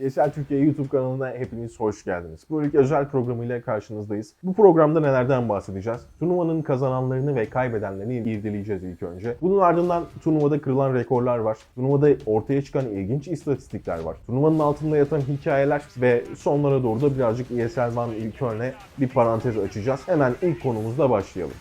ESL Türkiye YouTube kanalına hepiniz hoş geldiniz. Bu ilk özel programıyla karşınızdayız. Bu programda nelerden bahsedeceğiz? Turnuvanın kazananlarını ve kaybedenlerini irdeleyeceğiz ilk önce. Bunun ardından turnuvada kırılan rekorlar var. Turnuvada ortaya çıkan ilginç istatistikler var. Turnuvanın altında yatan hikayeler ve sonlara doğru da birazcık ESL One ilk örne bir parantez açacağız. Hemen ilk konumuzla başlayalım.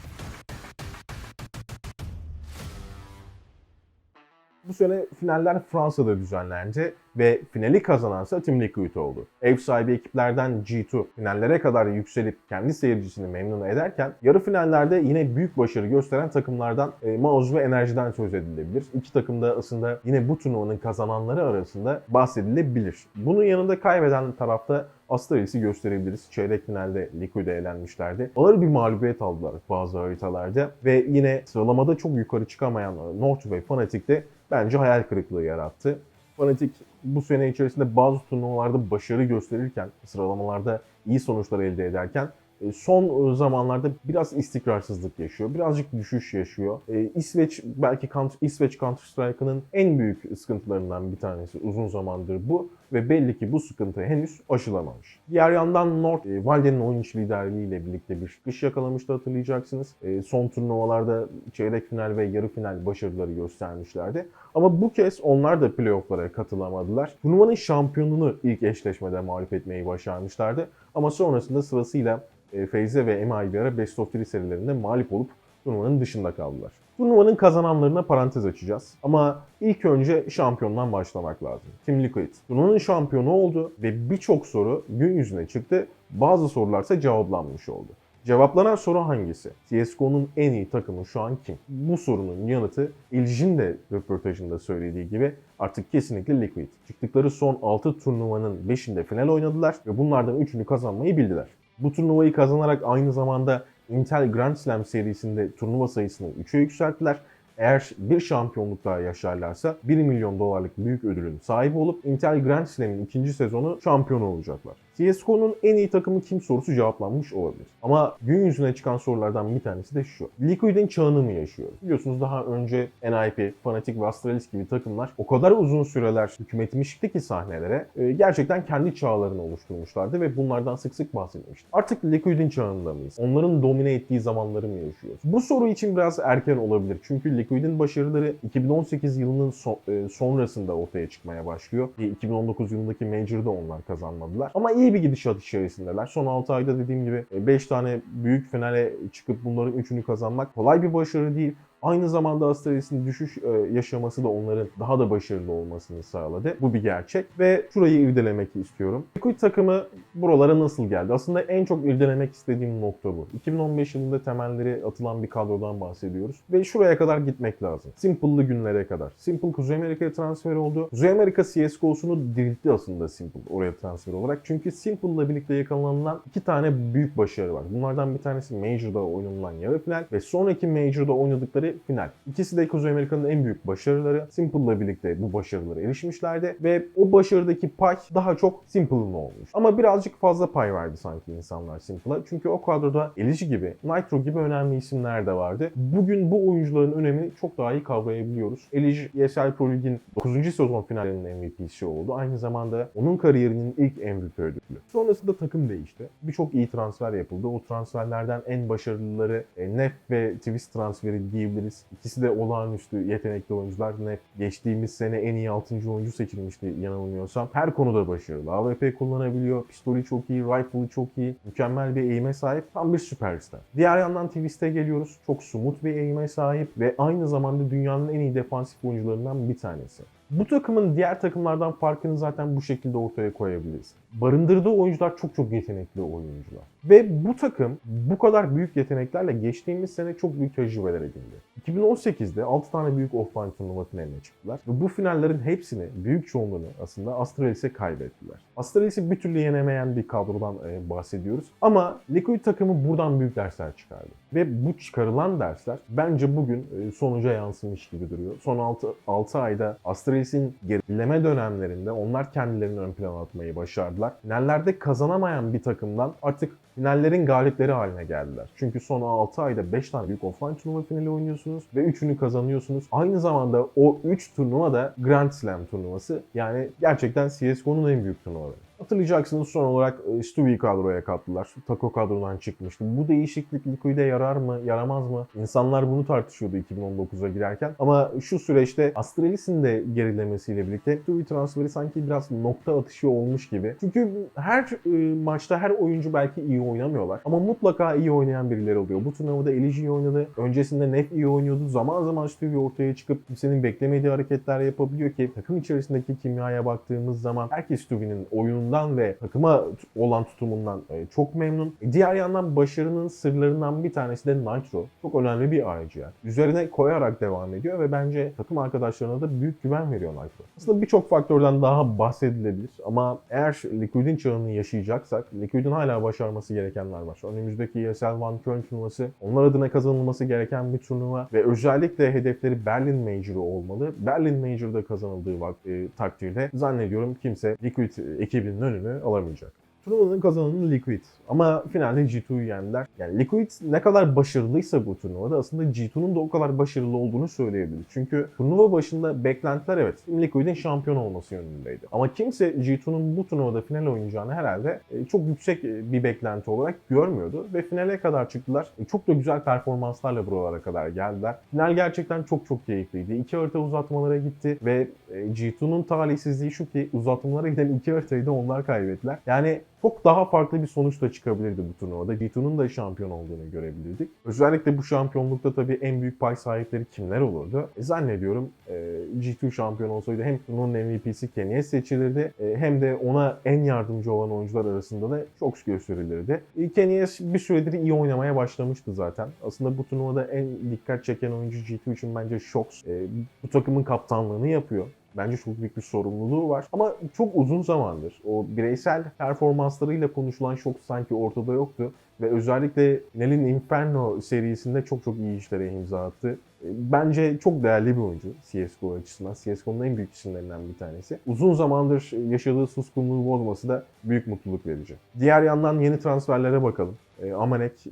Bu sene finaller Fransa'da düzenlendi ve finali kazanansa Team Liquid oldu. Ev sahibi ekiplerden G2 finallere kadar yükselip kendi seyircisini memnun ederken yarı finallerde yine büyük başarı gösteren takımlardan e, Mauz ve Enerji'den söz edilebilir. İki takım da aslında yine bu turnuvanın kazananları arasında bahsedilebilir. Bunun yanında kaybeden tarafta Astralis'i gösterebiliriz. Çeyrek finalde Liquid'e elenmişlerdi. Ağır bir mağlubiyet aldılar bazı haritalarda ve yine sıralamada çok yukarı çıkamayan North ve Fnatic de bence hayal kırıklığı yarattı. Fnatic bu sene içerisinde bazı turnuvalarda başarı gösterirken, sıralamalarda iyi sonuçlar elde ederken e, son zamanlarda biraz istikrarsızlık yaşıyor. Birazcık düşüş yaşıyor. E, İsveç belki İsveç Counter Strike'ının en büyük sıkıntılarından bir tanesi uzun zamandır bu ve belli ki bu sıkıntı henüz aşılamamış. Diğer yandan North, e, Valde'nin oyun içi liderliğiyle birlikte bir çıkış yakalamıştı hatırlayacaksınız. E, son turnuvalarda çeyrek final ve yarı final başarıları göstermişlerdi. Ama bu kez onlar da playofflara katılamadılar. Turnuvanın şampiyonunu ilk eşleşmede mağlup etmeyi başarmışlardı. Ama sonrasında sırasıyla e, Feyze ve MI bir ara Best of 3 serilerinde mağlup olup turnuvanın dışında kaldılar. Turnuvanın kazananlarına parantez açacağız. Ama ilk önce şampiyondan başlamak lazım. Team Liquid. Turnuvanın şampiyonu oldu ve birçok soru gün yüzüne çıktı. Bazı sorularsa cevaplanmış oldu. Cevaplanan soru hangisi? CSGO'nun en iyi takımı şu an kim? Bu sorunun yanıtı İlcin de röportajında söylediği gibi artık kesinlikle Liquid. Çıktıkları son 6 turnuvanın 5'inde final oynadılar ve bunlardan 3'ünü kazanmayı bildiler. Bu turnuvayı kazanarak aynı zamanda Intel Grand Slam serisinde turnuva sayısını 3'e yükselttiler. Eğer bir şampiyonluk daha yaşarlarsa 1 milyon dolarlık büyük ödülün sahibi olup Intel Grand Slam'in ikinci sezonu şampiyonu olacaklar. CSGO'nun en iyi takımı kim sorusu cevaplanmış olabilir. Ama gün yüzüne çıkan sorulardan bir tanesi de şu. Liquid'in çağını mı yaşıyoruz? Biliyorsunuz daha önce NIP, Fnatic ve Astralis gibi takımlar o kadar uzun süreler hüküm etmişti ki sahnelere e, gerçekten kendi çağlarını oluşturmuşlardı ve bunlardan sık sık bahsedilmişti. Artık Liquid'in çağında mıyız? Onların domine ettiği zamanları mı yaşıyoruz? Bu soru için biraz erken olabilir. Çünkü Liquid'in başarıları 2018 yılının e, sonrasında ortaya çıkmaya başlıyor. E, 2019 yılındaki Major'da onlar kazanmadılar. Ama iyi bir gidişat içerisindeler. Son 6 ayda dediğim gibi 5 tane büyük finale çıkıp bunların 3'ünü kazanmak kolay bir başarı değil. Aynı zamanda Astralis'in düşüş e, yaşaması da onların daha da başarılı olmasını sağladı. Bu bir gerçek ve şurayı irdelemek istiyorum. Liquid takımı buralara nasıl geldi? Aslında en çok irdelemek istediğim nokta bu. 2015 yılında temelleri atılan bir kadrodan bahsediyoruz ve şuraya kadar gitmek lazım. Simple'lı günlere kadar. Simple Kuzey Amerika'ya transfer oldu. Kuzey Amerika CSGO'sunu diriltti aslında Simple oraya transfer olarak. Çünkü Simple'la birlikte yakalanılan iki tane büyük başarı var. Bunlardan bir tanesi Major'da oynanılan yarı final ve sonraki Major'da oynadıkları final. İkisi de Kuzey Amerika'nın en büyük başarıları. Simple'la birlikte bu başarılara erişmişlerdi ve o başarıdaki pay daha çok Simple'ın olmuş. Ama birazcık fazla pay verdi sanki insanlar Simple'a. Çünkü o kadroda Elici gibi, Nitro gibi önemli isimler de vardı. Bugün bu oyuncuların önemini çok daha iyi kavrayabiliyoruz. Elici ESL Pro Lig'in 9. sezon finallerinin MVP'si oldu. Aynı zamanda onun kariyerinin ilk MVP ödülü. Sonrasında takım değişti. Birçok iyi transfer yapıldı. O transferlerden en başarılıları e, Nef ve Twist transferi diyebiliriz. İkisi de olağanüstü yetenekli oyuncular. Nef geçtiğimiz sene en iyi 6. oyuncu seçilmişti yanılmıyorsam. Her konuda başarılı. AWP kullanabiliyor. Pistoli çok iyi. Rifle'ı çok iyi. Mükemmel bir eğime sahip. Tam bir süperstar. Diğer yandan Twist'e geliyoruz. Çok sumut bir eğime sahip ve aynı zamanda dünyanın en iyi defansif oyuncularından bir tanesi. Bu takımın diğer takımlardan farkını zaten bu şekilde ortaya koyabiliriz. Barındırdığı oyuncular çok çok yetenekli oyuncular. Ve bu takım bu kadar büyük yeteneklerle geçtiğimiz sene çok büyük tecrübeler edindi. 2018'de 6 tane büyük offline turnuva finaline çıktılar. Ve bu finallerin hepsini, büyük çoğunluğunu aslında Astralis'e kaybettiler. Astralis'i bir türlü yenemeyen bir kadrodan e, bahsediyoruz. Ama Liquid takımı buradan büyük dersler çıkardı. Ve bu çıkarılan dersler bence bugün e, sonuca yansımış gibi duruyor. Son 6, 6 ayda Astralis'in gerileme dönemlerinde onlar kendilerini ön plana atmayı başardılar. Finallerde kazanamayan bir takımdan artık finallerin galipleri haline geldiler. Çünkü son 6 ayda 5 tane büyük offline turnuva finali oynuyorsunuz. ve üçünü kazanıyorsunuz. Aynı zamanda o 3 turnuva da Grand Slam turnuvası. Yani gerçekten CSGO'nun en büyük turnuvaları. Hatırlayacaksınız son olarak e, Stewie kadroya kattılar. Taco kadrodan çıkmıştı. Bu değişiklik Liquid'e yarar mı, yaramaz mı? İnsanlar bunu tartışıyordu 2019'a girerken. Ama şu süreçte Astralis'in de gerilemesiyle birlikte Stewie transferi sanki biraz nokta atışı olmuş gibi. Çünkü her e, maçta her oyuncu belki iyi oynamıyorlar. Ama mutlaka iyi oynayan birileri oluyor. Bu turnuvada Eliji iyi oynadı. Öncesinde Nef iyi oynuyordu. Zaman zaman Stewie ortaya çıkıp kimsenin beklemediği hareketler yapabiliyor ki takım içerisindeki kimyaya baktığımız zaman herkes Stewie'nin oyunundan ve takıma olan tutumundan e, çok memnun. E, Diğer yandan başarının sırlarından bir tanesi de Nitro. Çok önemli bir IGL. Üzerine koyarak devam ediyor ve bence takım arkadaşlarına da büyük güven veriyor Nitro. Aslında birçok faktörden daha bahsedilebilir ama eğer Liquid'in çağını yaşayacaksak Liquid'in hala başarması gerekenler var. Önümüzdeki ESL One Köln turnuvası onlar adına kazanılması gereken bir turnuva ve özellikle hedefleri Berlin Major'ı olmalı. Berlin Major'da kazanıldığı vak- e, takdirde zannediyorum kimse Liquid ekibinin önünü alamayacak. Turnuvanın kazananı Liquid. Ama finalde G2'yu yendiler. Yani Liquid ne kadar başarılıysa bu turnuvada aslında G2'nun da o kadar başarılı olduğunu söyleyebiliriz. Çünkü turnuva başında beklentiler evet Liquid'in şampiyon olması yönündeydi. Ama kimse G2'nun bu turnuvada final oynayacağını herhalde e, çok yüksek e, bir beklenti olarak görmüyordu. Ve finale kadar çıktılar. E, Çok da güzel performanslarla buralara kadar geldiler. Final gerçekten çok çok keyifliydi. İki harita uzatmalara gitti ve e, G2'nun talihsizliği şu ki uzatmalara giden iki haritayı da onlar kaybettiler. Yani çok daha farklı bir sonuç da çıkabilirdi bu turnuvada. G2'nun da şampiyon olduğunu görebilirdik. Özellikle bu şampiyonlukta tabii en büyük pay sahipleri kimler olurdu? E, zannediyorum e, G2 şampiyon olsaydı hem turnuvanın MVP'si Kenny'e seçilirdi e, hem de ona en yardımcı olan oyuncular arasında da çok gösterilirdi. E, Kenny'e bir süredir iyi oynamaya başlamıştı zaten. Aslında bu turnuvada en dikkat çeken oyuncu G2 için bence Shox. E, bu takımın kaptanlığını yapıyor. Bence çok büyük bir sorumluluğu var. Ama çok uzun zamandır o bireysel performanslarıyla konuşulan şok sanki ortada yoktu. Ve özellikle Nel'in Inferno serisinde çok çok iyi işlere imza attı. E, Bence çok değerli bir oyuncu CSGO açısından. CSGO'nun en büyük isimlerinden bir tanesi. Uzun zamandır yaşadığı suskunluğu bozması da büyük mutluluk verici. Diğer yandan yeni transferlere bakalım. E, Amanek e,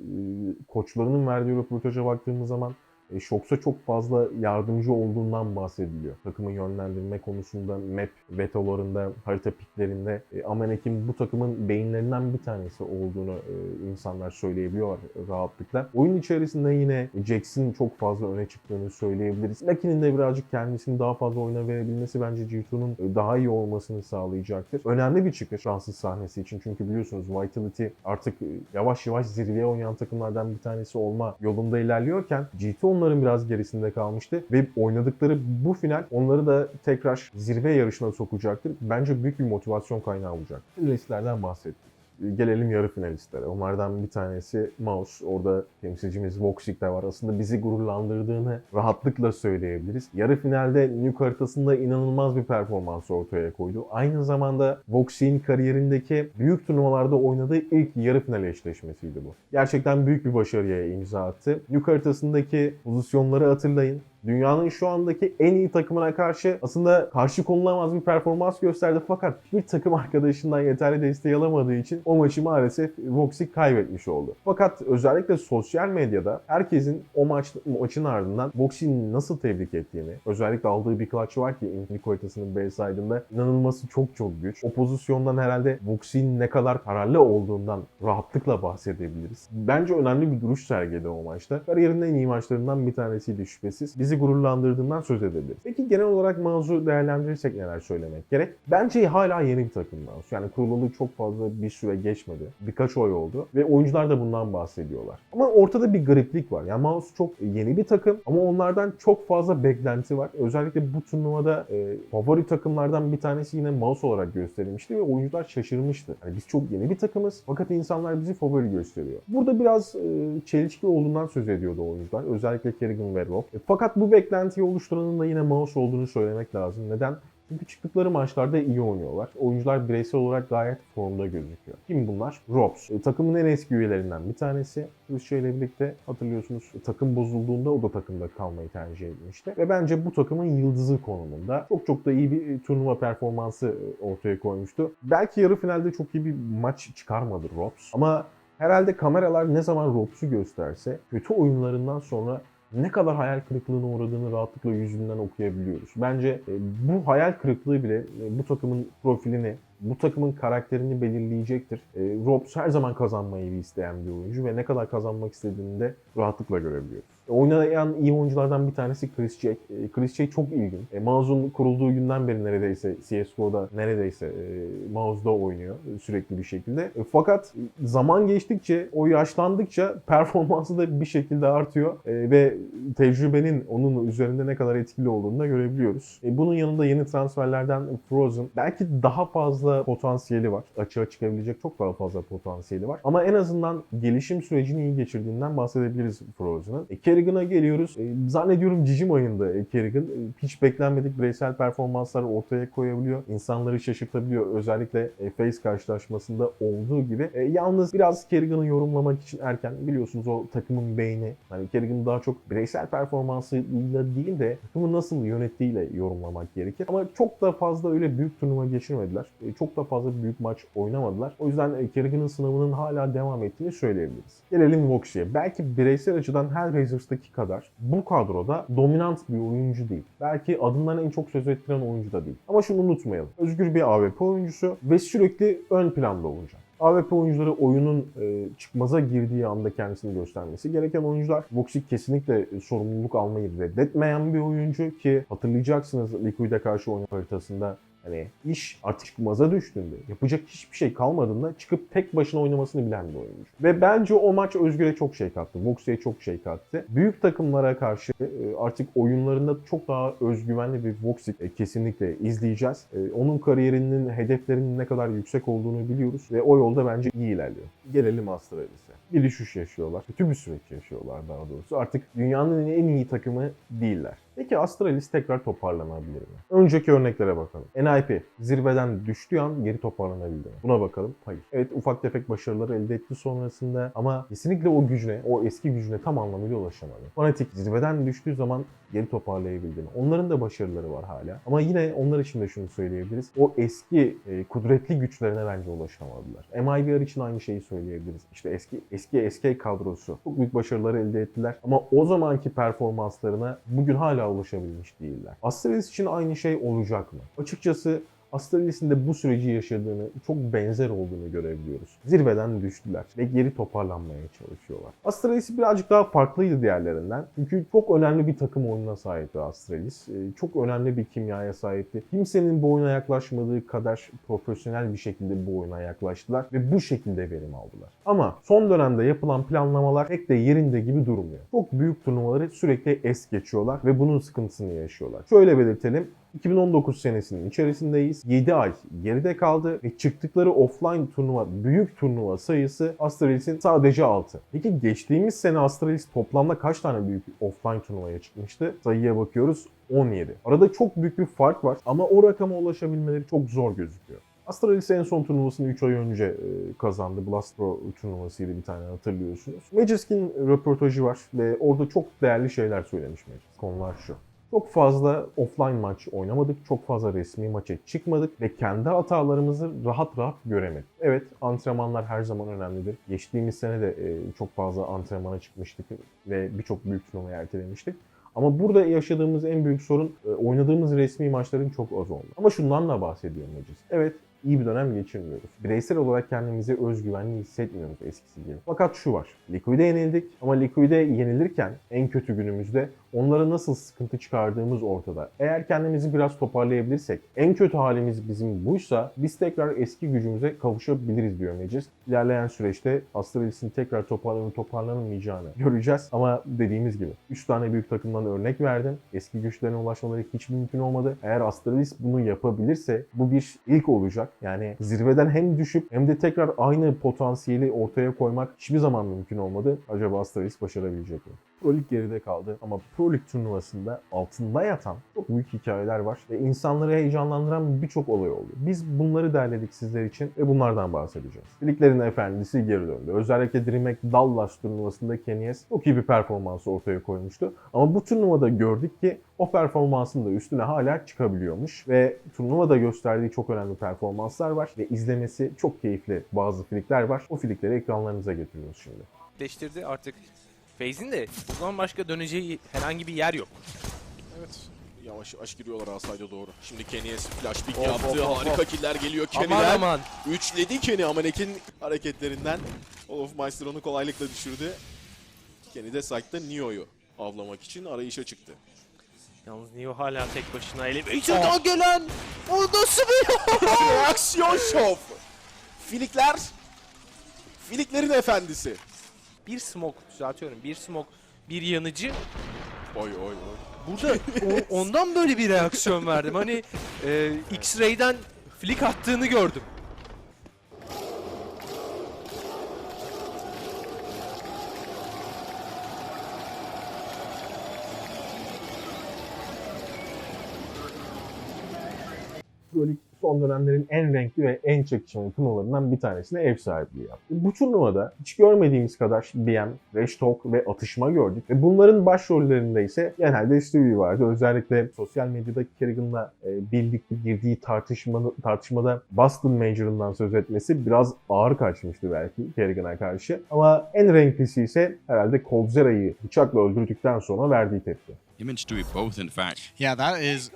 koçlarının verdiği röportaja baktığımız zaman e, Shox'a çok fazla yardımcı olduğundan bahsediliyor. Takımı yönlendirme konusunda, map vetolarında, harita piklerinde e, Amanek'in bu takımın beyinlerinden bir tanesi olduğunu e, insanlar söyleyebiliyorlar rahatlıkla. Oyun içerisinde yine Jax'in çok fazla öne çıktığını söyleyebiliriz. Lucky'nin de birazcık kendisini daha fazla oyuna verebilmesi bence G2'nun e, daha iyi olmasını sağlayacaktır. Önemli bir çıkış Fransız sahnesi için çünkü biliyorsunuz Vitality artık e, yavaş yavaş zirveye oynayan takımlardan bir tanesi olma yolunda ilerliyorken G2 onların biraz gerisinde kalmıştı ve oynadıkları bu final onları da tekrar zirve yarışına sokacaktır. Bence büyük bir motivasyon kaynağı olacak. Finalistlerden bahsettik. Gelelim yarı finalistlere. Onlardan bir tanesi Mouse. Orada temsilcimiz Voxic de var. Aslında bizi gururlandırdığını rahatlıkla söyleyebiliriz. Yarı finalde Nuke haritasında inanılmaz bir performans ortaya koydu. Aynı zamanda Voxic'in kariyerindeki büyük turnuvalarda oynadığı ilk yarı final eşleşmesiydi bu. Gerçekten büyük bir başarıya imza attı. Nuke haritasındaki pozisyonları hatırlayın. Dünyanın şu andaki en iyi takımına karşı aslında karşı konulamaz bir performans gösterdi fakat bir takım arkadaşından yeterli desteği alamadığı için o maçı maalesef Voxic kaybetmiş oldu. Fakat özellikle sosyal medyada herkesin o maç maçın ardından Voxic'in nasıl tebrik ettiğini, özellikle aldığı bir clutch var ki Infinite haritasının B side'ında inanılması çok çok güç. O pozisyondan herhalde Voxic'in ne kadar kararlı olduğundan rahatlıkla bahsedebiliriz. Bence önemli bir duruş sergiledi o maçta. Kariyerinin en iyi maçlarından bir tanesiydi şüphesiz. Bizi gururlandırdığından söz edebiliriz. Peki genel olarak Mouse'u değerlendirirsek neler söylemek gerek? Bence hala yeni bir takım Mouse. Yani kurulalı çok fazla bir süre geçmedi. Birkaç oy oldu. Ve oyuncular da bundan bahsediyorlar. Ama ortada bir gariplik var. Yani Mouse çok yeni bir takım ama onlardan çok fazla beklenti var. Özellikle bu turnuvada e, favori takımlardan bir tanesi yine Mouse olarak gösterilmişti ve oyuncular şaşırmıştı. Yani biz çok yeni bir takımız fakat insanlar bizi favori gösteriyor. Burada biraz e, çelişki olduğundan söz ediyordu oyuncular. Özellikle Kerrigan ve Rob. E, fakat bu beklentiyi oluşturanın da yine Mouse olduğunu söylemek lazım. Neden? Çünkü çıktıkları maçlarda iyi oynuyorlar. Oyuncular bireysel olarak gayet formda gözüküyor. Kim bunlar? Robs. E, takımın en eski üyelerinden bir tanesi. Rusya birlikte hatırlıyorsunuz e, takım bozulduğunda o da takımda kalmayı tercih etmişti. Ve bence bu takımın yıldızı konumunda. Çok çok da iyi bir e, turnuva performansı e, ortaya koymuştu. Belki yarı finalde çok iyi bir maç çıkarmadı Robs. Ama herhalde kameralar ne zaman Robs'u gösterse kötü oyunlarından sonra ne kadar hayal kırıklığına uğradığını rahatlıkla yüzünden okuyabiliyoruz. Bence e, bu hayal kırıklığı bile e, bu takımın profilini, bu takımın karakterini belirleyecektir. E, Robs her zaman kazanmayı isteyen bir oyuncu ve ne kadar kazanmak istediğini de rahatlıkla görebiliyoruz. E, Oynayan iyi oyunculardan bir tanesi Chris Jack. E, Chris Jack çok ilginç. E, Mouse'un kurulduğu günden beri neredeyse CSGO'da neredeyse e, Mouse'da oynuyor sürekli bir şekilde. E, fakat zaman geçtikçe, o yaşlandıkça performansı da bir şekilde artıyor E, ve tecrübenin onun üzerinde ne kadar etkili olduğunu da görebiliyoruz. E, bunun yanında yeni transferlerden Frozen belki daha fazla potansiyeli var. Açığa çıkabilecek çok daha fazla potansiyeli var. Ama en azından gelişim sürecini iyi geçirdiğinden bahsedebiliriz Frozen'ın. E, Kerrigan'a geliyoruz. E, zannediyorum Cicim ayında e, Kerrigan. E, hiç beklenmedik bireysel performanslar ortaya koyabiliyor. İnsanları şaşırtabiliyor. Özellikle e, Face karşılaşmasında olduğu gibi. E, yalnız biraz Kerrigan'ı yorumlamak için erken. Biliyorsunuz o takımın beyni. Hani Kerrigan'ı daha çok bireysel performansıyla değil de takımı nasıl yönettiğiyle yorumlamak gerekir. Ama çok da fazla öyle büyük turnuva geçirmediler. E, çok da fazla büyük maç oynamadılar. O yüzden e, Kerrigan'ın sınavının hala devam ettiğini söyleyebiliriz. Gelelim Voxy'ye. Belki bireysel açıdan Hellraisers'taki kadar bu kadroda dominant bir oyuncu değil. Belki adından en çok söz ettiren oyuncu da değil. Ama şunu unutmayalım. Özgür bir AWP oyuncusu ve sürekli ön planda olacak. AWP oyuncuları oyunun e, çıkmaza girdiği anda kendisini göstermesi gereken oyuncular. Voxic kesinlikle e, sorumluluk almayı reddetmeyen bir oyuncu ki hatırlayacaksınız Liquid'e karşı oyun haritasında Hani iş artık çıkmaza düştüğünde, yapacak hiçbir şey kalmadığında çıkıp tek başına oynamasını bilen bir oyuncu. Ve bence o maç Özgür'e çok şey kattı. Vox'e çok şey kattı. Büyük takımlara karşı e, artık oyunlarında çok daha özgüvenli bir Voxic e, kesinlikle izleyeceğiz. E, Onun kariyerinin, hedeflerinin ne kadar yüksek olduğunu biliyoruz ve o yolda bence iyi ilerliyor. Gelelim Astralis'e. Bir düşüş yaşıyorlar. Kötü bir süreç yaşıyorlar daha doğrusu. Artık dünyanın en iyi takımı değiller. Peki Astralis tekrar toparlanabilir mi? Önceki örneklere bakalım. NIP zirveden düştüğü an geri toparlanabildi mi? Buna bakalım. Hayır. Evet ufak tefek başarılar elde etti sonrasında ama kesinlikle o gücüne, o eski gücüne tam anlamıyla ulaşamadı. Fanatik zirveden düştüğü zaman geri toparlayabildi mi? Onların da başarıları var hala. Ama yine onlar için de şunu söyleyebiliriz. O eski e, kudretli güçlerine bence ulaşamadılar. MIBR için aynı şeyi söyleyebiliriz. İşte eski eski SK kadrosu çok büyük başarılar elde ettiler. Ama o zamanki performanslarına bugün hala ulaşabilmiş değiller. Astralis için aynı şey olacak mı? Açıkçası Astralis'in de bu süreci yaşadığını, çok benzer olduğunu görebiliyoruz. Zirveden düştüler ve geri toparlanmaya çalışıyorlar. Astralis birazcık daha farklıydı diğerlerinden. Çünkü çok önemli bir takım oyununa sahipti Astralis. Ee, Çok önemli bir kimyaya sahipti. Kimsenin bu oyuna yaklaşmadığı kadar profesyonel bir şekilde bu oyuna yaklaştılar ve bu şekilde verim aldılar. Ama son dönemde yapılan planlamalar pek de yerinde gibi durmuyor. Çok büyük turnuvaları sürekli es geçiyorlar ve bunun sıkıntısını yaşıyorlar. Şöyle belirtelim. 2019 senesinin içerisindeyiz. 7 ay geride kaldı ve çıktıkları offline turnuva, büyük turnuva sayısı Astralis'in sadece 6. Peki geçtiğimiz sene Astralis toplamda kaç tane büyük offline turnuvaya çıkmıştı? Sayıya bakıyoruz 17. Arada çok büyük bir fark var ama o rakama ulaşabilmeleri çok zor gözüküyor. Astralis en son turnuvasını 3 ay önce e, kazandı. Blast Pro turnuvasıydı bir tane hatırlıyorsunuz. Magic'in röportajı var ve orada çok değerli şeyler söylemiş Magic. Konular şu. Çok fazla offline maç oynamadık, çok fazla resmi maça çıkmadık ve kendi hatalarımızı rahat rahat göremedik. Evet, antrenmanlar her zaman önemlidir. Geçtiğimiz sene de e, çok fazla antrenmana çıkmıştık ve birçok büyük turnuvayı ertelemiştik. Ama burada yaşadığımız en büyük sorun e, oynadığımız resmi maçların çok az olması. Ama şundan da bahsediyorum Magic. Evet, iyi bir dönem geçirmiyoruz. Bireysel olarak kendimizi özgüvenli hissetmiyoruz eskisi gibi. Fakat şu var. Liquid'e yenildik ama Liquid'e yenilirken en kötü günümüzde onlara nasıl sıkıntı çıkardığımız ortada. Eğer kendimizi biraz toparlayabilirsek, en kötü halimiz bizim buysa biz tekrar eski gücümüze kavuşabiliriz diyor Magic. İlerleyen süreçte Astralis'in tekrar toparlanıp toparlanamayacağını göreceğiz. Ama dediğimiz gibi 3 tane büyük takımdan örnek verdim. Eski güçlerine ulaşmaları hiç mümkün olmadı. Eğer Astralis bunu yapabilirse bu bir ilk olacak. Yani zirveden hem düşüp hem de tekrar aynı potansiyeli ortaya koymak hiçbir zaman mümkün olmadı. Acaba Astralis başarabilecek mi? Pro Lig geride kaldı ama Pro Lig turnuvasında altında yatan çok büyük hikayeler var ve insanları heyecanlandıran birçok olay oldu. Biz bunları derledik sizler için ve bunlardan bahsedeceğiz. Liglerin efendisi geri döndü. Özellikle DreamHack Dallas turnuvasında Kenyes çok iyi bir performans ortaya koymuştu. Ama bu turnuvada gördük ki o performansın da üstüne hala çıkabiliyormuş ve turnuvada gösterdiği çok önemli performanslar var ve izlemesi çok keyifli bazı flikler var. O flikleri ekranlarınıza getiriyoruz şimdi. değiştirdi artık FaZe'in de buradan başka döneceği herhangi bir yer yok. Evet. Yavaş yavaş giriyorlar Asayda doğru. Şimdi Kenny'e flash pick Of, yaptı. of, of, Harika of. killer geliyor Aman Kenny'den. aman. Üçledi Kenny Amalek'in hareketlerinden. Olofmeister onu kolaylıkla düşürdü. Kenny de site'da Neo'yu avlamak için arayışa çıktı. Yalnız Neo hala tek başına Elevation'dan gelen o nasıl bir Reaksiyon şov. Filikler. Filiklerin efendisi. Bir smoke düzeltiyorum. Bir smoke, bir yanıcı. Oy oy oy. Burada o- ondan böyle bir reaksiyon verdim. Hani e, X-Ray'den flick attığını gördüm. Euroleague son dönemlerin en renkli ve en çekişmeli turnuvalarından bir tanesine ev sahipliği yaptı. Bu turnuvada hiç görmediğimiz kadar BM, Trash Talk ve atışma gördük. Ve bunların başrollerinde ise genelde Stewie vardı. Özellikle sosyal medyada Kerrigan'la e, birlikte girdiği tartışma, tartışmada Boston Major'ından söz etmesi biraz ağır kaçmıştı belki Kerrigan'a karşı. Ama en renklisi ise herhalde Coldzera'yı bıçakla öldürdükten sonra verdiği tepki. Him and Stewie both, in fact. Yeah, that is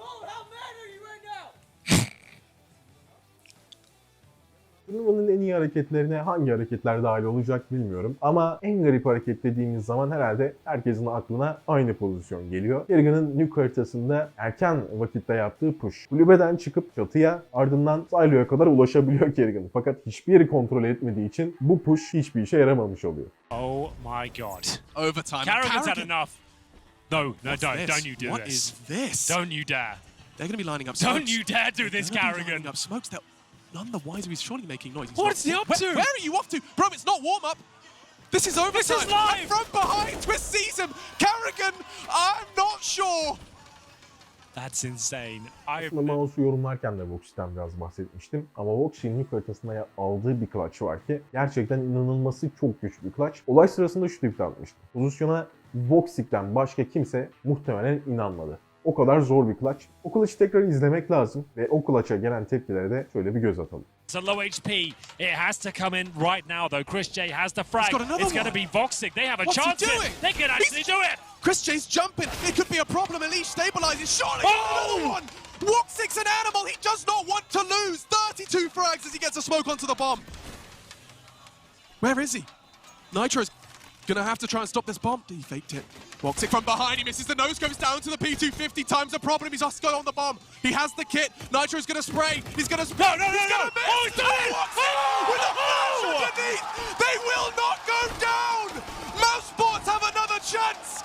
Turnuvanın en iyi hareketlerine hangi hareketler dahil olacak bilmiyorum. Ama en garip hareket dediğimiz zaman herhalde herkesin aklına aynı pozisyon geliyor. Kerrigan'ın Nuke haritasında erken vakitte yaptığı push. Kulübeden çıkıp çatıya ardından siloya kadar ulaşabiliyor Kerrigan. Fakat hiçbir yeri kontrol etmediği için bu push hiçbir işe yaramamış oluyor. Oh my god. overtime. Carrigan's had enough. No, no, What's don't, this? don't you do What this. is this? Don't you dare. They're going to be lining up Don't smokes. you dare do They're this, lining up smokes. They're none the wiser. He's surely making noise. He's What's he up Where- to? Where are you off to, bro? It's not warm up. This is overtime. This is live. And from behind, Twist sees him. Carrigan, I'm not sure. That's insane. I Aslında mouse'u yorumlarken de Vox'ten biraz bahsetmiştim. ama Vox'in Nuke haritasında ya- aldığı bir clutch var ki gerçekten inanılması çok güç bir clutch. Olay sırasında şu tweet atmıştım. Pozisyona Voxic'ten başka kimse muhtemelen inanmadı. O kadar zor bir clutch. O clutch'ı tekrar izlemek lazım ve o clutch'a gelen tepkilere de şöyle bir göz atalım. It's a low HP. It has to come in right now, though. Chris J has the frag. He's It's going to be Voxic. They have a What's chance. They can actually do it. Chris J's jumping. It could be a problem. Elise stabilizes. Surely Oh! another one. Six an animal. He does not want to lose. 32 frags as he gets a smoke onto the bomb. Where is he? Nitro's gonna have to try and stop this bomb. He faked it. Walks it from behind. He misses the nose. Goes down to the P250. Times the problem. He's Oscar on the bomb. He has the kit. Nitro's gonna spray. He's gonna spray. No, no, no, he's no. gonna miss. Oh, he's done it. Walks it oh! with a flash Oh! underneath. They will not go down. Mouse Sports have another chance.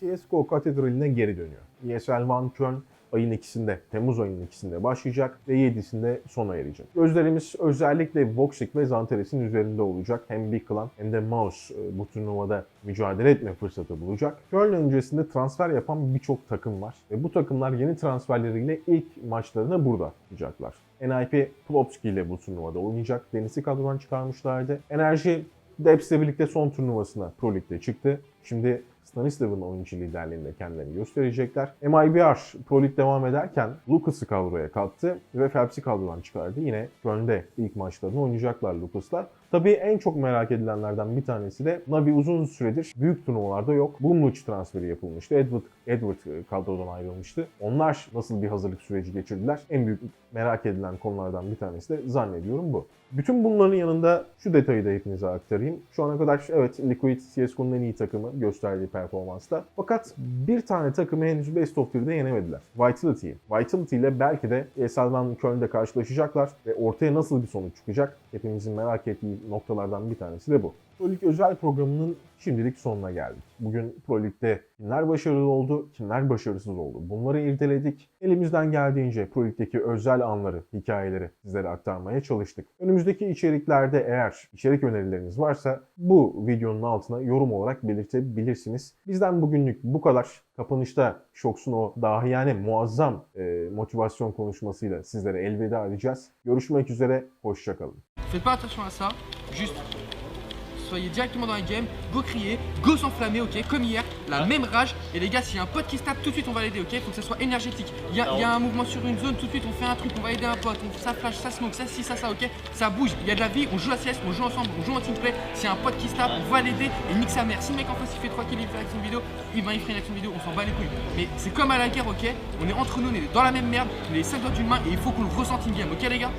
CSGO katedraline geri dönüyor. ESL One Köln ayın ikisinde, Temmuz ayının ikisinde başlayacak ve 7'sinde sona erecek. Gözlerimiz özellikle Voxic ve Zantares'in üzerinde olacak. Hem Big Clan hem de Mouse e, bu turnuvada mücadele etme fırsatı bulacak. Köln öncesinde transfer yapan birçok takım var ve bu takımlar yeni transferleriyle ilk maçlarını burada yapacaklar. NIP Plopski ile bu turnuvada oynayacak. Deniz'i kadrodan çıkarmışlardı. Enerji Deps'le birlikte son turnuvasına Pro League'de çıktı. Şimdi Stanislav'ın oyuncu liderliğinde kendilerini gösterecekler. MIBR Pro League devam ederken Lucas'ı kadroya kattı ve Phelps'i kadrodan çıkardı. Yine Köln'de ilk maçlarını oynayacaklar Lucas'lar. Tabii en çok merak edilenlerden bir tanesi de Navi uzun süredir büyük turnuvalarda yok. Bumluç transferi yapılmıştı. Edward, Edward kadrodan ayrılmıştı. Onlar nasıl bir hazırlık süreci geçirdiler? En büyük merak edilen konulardan bir tanesi de zannediyorum bu. Bütün bunların yanında şu detayı da hepinize aktarayım. Şu ana kadar evet Liquid CSGO'nun en iyi takımı gösterdiği performansta. Fakat bir tane takımı henüz Best of 1'de yenemediler. Vitality. Vitality ile belki de ESL'dan Köln'de karşılaşacaklar ve ortaya nasıl bir sonuç çıkacak? Hepimizin merak ettiği noktalardan bir tanesi de bu. Pro Lig özel programının şimdilik sonuna geldik. Bugün Pro Lig'de kimler başarılı oldu, kimler başarısız oldu. Bunları irdeledik. Elimizden geldiğince Pro Lig'deki özel anları, hikayeleri sizlere aktarmaya çalıştık. Önümüzdeki içeriklerde eğer içerik önerileriniz varsa bu videonun altına yorum olarak belirtebilirsiniz. Bizden bugünlük bu kadar. Kapanışta Shox'un o dahiyane muazzam e, motivasyon konuşmasıyla sizlere elveda edeceğiz. Görüşmek üzere, hoşçakalın. Faites pas attention à ça, juste soyez directement dans la game, go crier, go s'enflammer, ok, comme hier, la même rage. Et les gars, s'il y a un pote qui se tape, tout de suite on va l'aider, ok, faut que ça soit énergétique. Il y, a, il y a un mouvement sur une zone, tout de suite on fait un truc, on va aider un pote, on, ça flash, ça smoke, ça si, ça ça, ok, ça bouge, il y a de la vie, on joue à CS, on joue ensemble, on joue en teamplay. S'il y a un pote qui se tape, on va l'aider et nique sa mère. Si le mec en face il fait 3 kills, il fait action vidéo, il va il ferait une action vidéo, on s'en bat les couilles. Mais c'est comme à la guerre, ok, on est entre nous, on est dans la même merde, on est les 5 doigts d'une main et il faut qu'on le ressente in game, ok les gars?